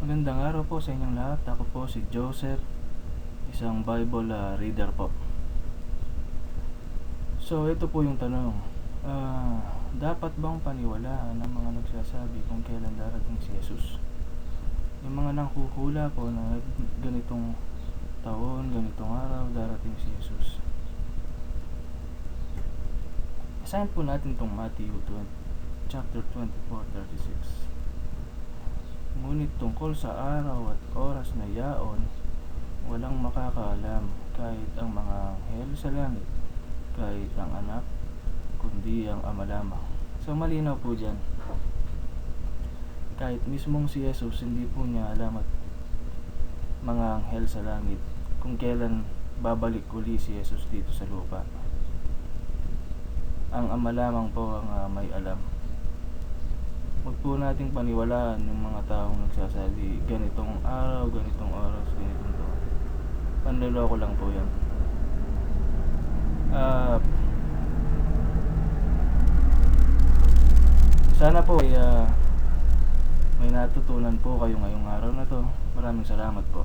Magandang araw po sa inyong lahat. Ako po si Joseph, isang Bible ah, reader po. So, ito po yung tanong. Ah, dapat bang paniwalaan ng mga nagsasabi kung kailan darating si Jesus? Yung mga nanghuhula po na ganitong taon, ganitong araw, darating si Jesus. Basahin po natin itong Matthew 20, chapter 24, 36. Ngunit tungkol sa araw at oras na yaon, walang makakaalam kahit ang mga anghel sa langit, kahit ang anak, kundi ang ama lamang. So malinaw po dyan. Kahit mismong si Jesus, hindi po niya alam at mga anghel sa langit kung kailan babalik uli si Jesus dito sa lupa. Ang ama lamang po ang ah, may alam. Po nating paniwalaan yung mga taong nagsasabi ganitong araw, ganitong oras, ganitong to. Panloloko lang po yan. Ah, sana po ay ah, may natutunan po kayo ngayong araw na to. Maraming salamat po.